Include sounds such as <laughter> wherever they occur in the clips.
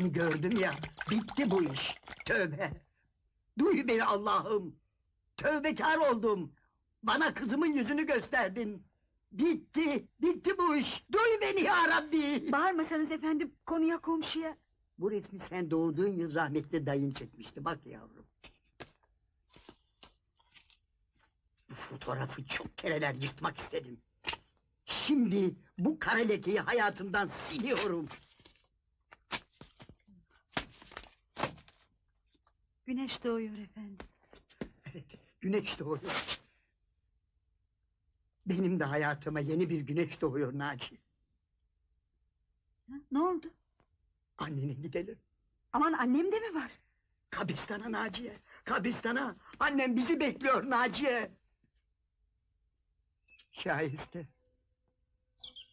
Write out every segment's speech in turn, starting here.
Şimdi gördüm ya, bitti bu iş. Tövbe. Duy beni Allah'ım. Tövbekar oldum. Bana kızımın yüzünü gösterdin. Bitti, bitti bu iş. Duy beni ya Rabbi. Bağırmasanız efendim konuya komşuya. Bu resmi sen doğduğun yıl rahmetli dayın çekmişti. Bak yavrum. Bu fotoğrafı çok kereler yırtmak istedim. Şimdi bu kara lekeyi hayatımdan siliyorum. Güneş doğuyor efendim. Evet, güneş doğuyor. Benim de hayatıma yeni bir güneş doğuyor Naci. Ha, ne oldu? Annene gidelim. Aman annem de mi var? Kabristana Naciye. Kabristana. Annem bizi bekliyor Naciye. Şahiste.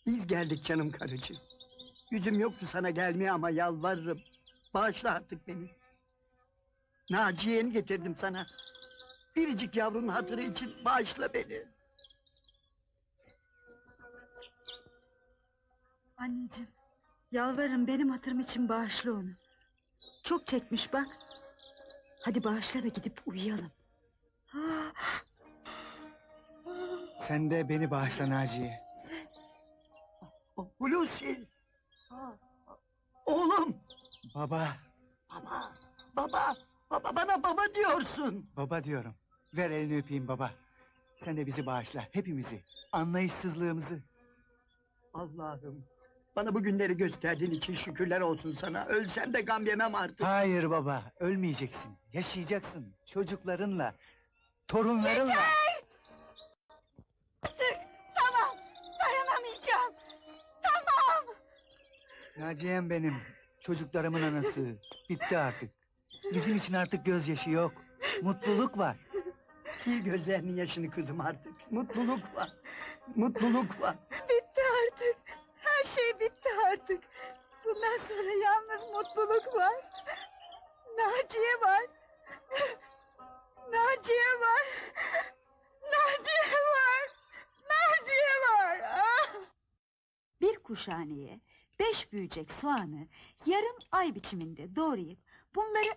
Biz geldik canım karıcığım. Yüzüm yoktu sana gelmeye ama yalvarırım. Bağışla artık beni. Naciye'ni getirdim sana. Biricik yavrunun hatırı için bağışla beni. Anneciğim, yalvarırım benim hatırım için bağışla onu. Çok çekmiş bak. Hadi bağışla da gidip uyuyalım. Ah, Sen de beni bağışla Naciye. O- Hulusi. Aa, Oğlum. Baba, Baba. Baba. Baba bana baba diyorsun. baba diyorum. Ver elini öpeyim baba. Sen de bizi bağışla, hepimizi. Anlayışsızlığımızı. Allah'ım. Bana bu günleri gösterdiğin için şükürler olsun sana. Ölsem de gam yemem artık. Hayır baba, ölmeyeceksin. Yaşayacaksın. Çocuklarınla, torunlarınla. Tamam, dayanamayacağım. Tamam. Naciye'm benim, çocuklarımın anası. Bitti artık. Bizim için artık gözyaşı yok. Mutluluk var. Sil gözlerinin yaşını kızım artık. Mutluluk var. Mutluluk var. Bitti artık. Her şey bitti artık. Bundan sonra yalnız mutluluk var. Naciye var. Naciye var. Naciye var. Naciye var. Ah! Bir kuşhaneye beş büyüyecek soğanı yarım ay biçiminde doğrayıp bunları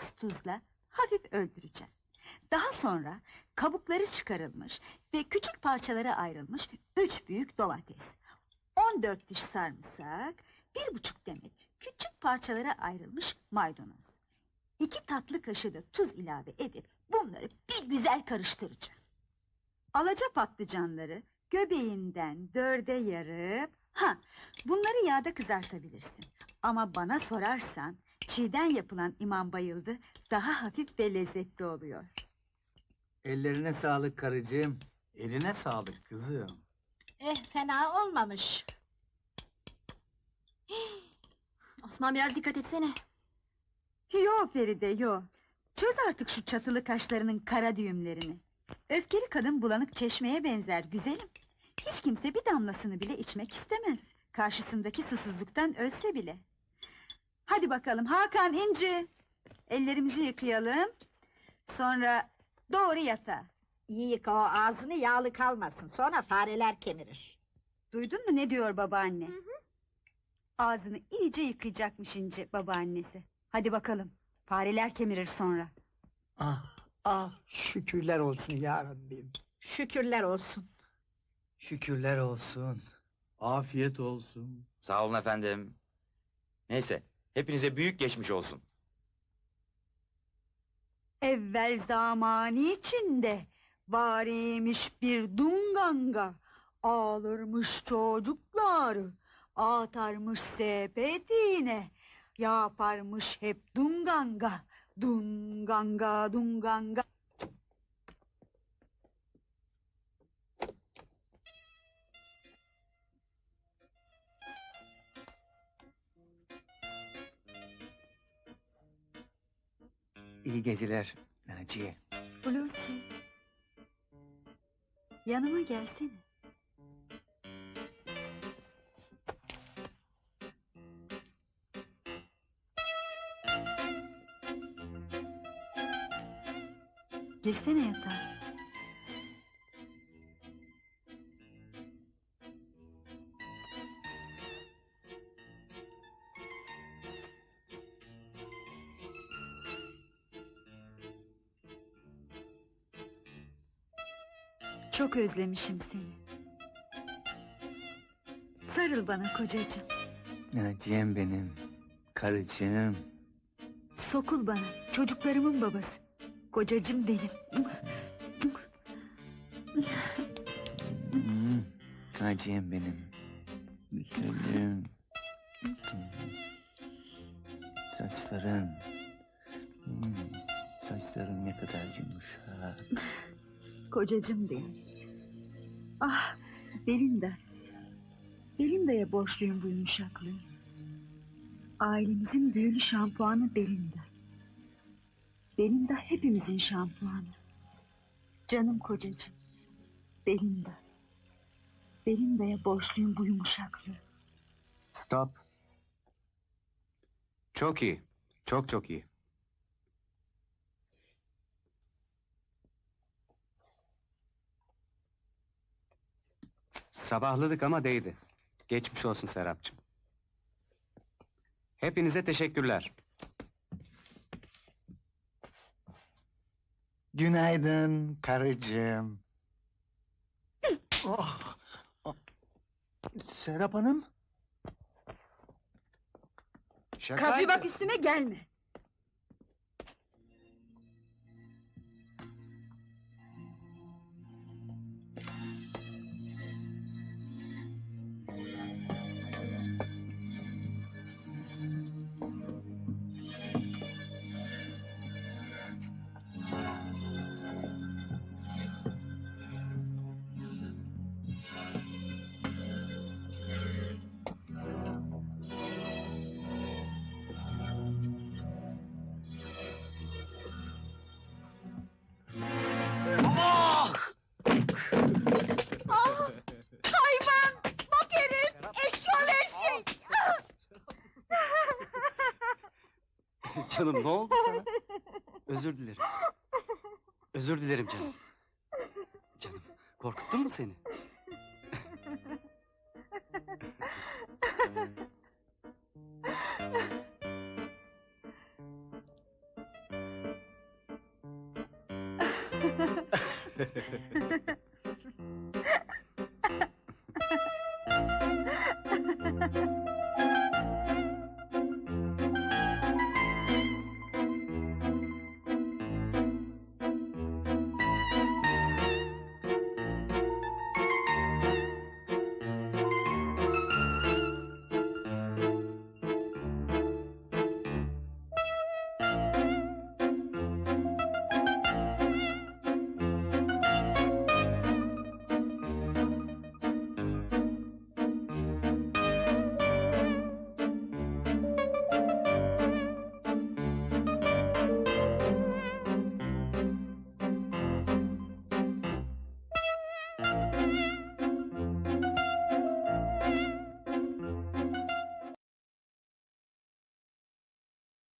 az tuzla hafif öldüreceğim. Daha sonra kabukları çıkarılmış ve küçük parçalara ayrılmış üç büyük domates, 14 diş sarımsak, bir buçuk demet küçük parçalara ayrılmış maydanoz. iki tatlı kaşığı da tuz ilave edip bunları bir güzel karıştıracağım. Alaca patlıcanları göbeğinden dörde yarıp... Ha, bunları yağda kızartabilirsin. Ama bana sorarsan çiğden yapılan imam bayıldı daha hafif ve lezzetli oluyor. Ellerine sağlık karıcığım. Eline sağlık kızım. Eh fena olmamış. <gasps> Osman biraz dikkat etsene. Yo Feride yo. Çöz artık şu çatılı kaşlarının kara düğümlerini. Öfkeli kadın bulanık çeşmeye benzer güzelim. Hiç kimse bir damlasını bile içmek istemez. Karşısındaki susuzluktan ölse bile. Hadi bakalım Hakan İnci. Ellerimizi yıkayalım. Sonra doğru yatağa. İyi yıka o ağzını yağlı kalmasın. Sonra fareler kemirir. Duydun mu ne diyor babaanne? Ağzını iyice yıkayacakmış İnci babaannesi. Hadi bakalım. Fareler kemirir sonra. Ah, ah şükürler olsun ya Rabbim. Şükürler olsun. Şükürler olsun. Afiyet olsun. Sağ olun efendim. Neyse, hepinize büyük geçmiş olsun. Evvel zamani içinde variymiş bir dunganga. Ağlarmış çocukları atarmış sepetine. Yaparmış hep dunganga dunganga dunganga İyi geceler Naciye. Hulusi yanıma gelsene. Girsene yatağa. Çok özlemişim seni. Sarıl bana kocacığım. Naciye'm benim. Karıcığım. Sokul bana. Çocuklarımın babası. Kocacığım benim. Hmm, Naciye'm benim. Güzelim. Saçların. Hmm, saçların ne kadar yumuşak. Kocacığım benim. Ah Belinda. Belinda'ya borçluyum bu yumuşaklığı. Ailemizin büyülü şampuanı Belinda. Belinda hepimizin şampuanı. Canım kocacığım. Belinda. Belinda'ya borçluyum bu yumuşaklığı. Stop. Çok iyi. Çok çok iyi. Sabahladık ama değdi. Geçmiş olsun Serapcığım. Hepinize teşekkürler. Günaydın karıcığım. oh. oh. Serap Hanım. Kapri bak üstüme gelme. Canım ne oldu sana? <laughs> Özür dilerim. Özür dilerim canım. Canım korkuttum mu seni? <laughs>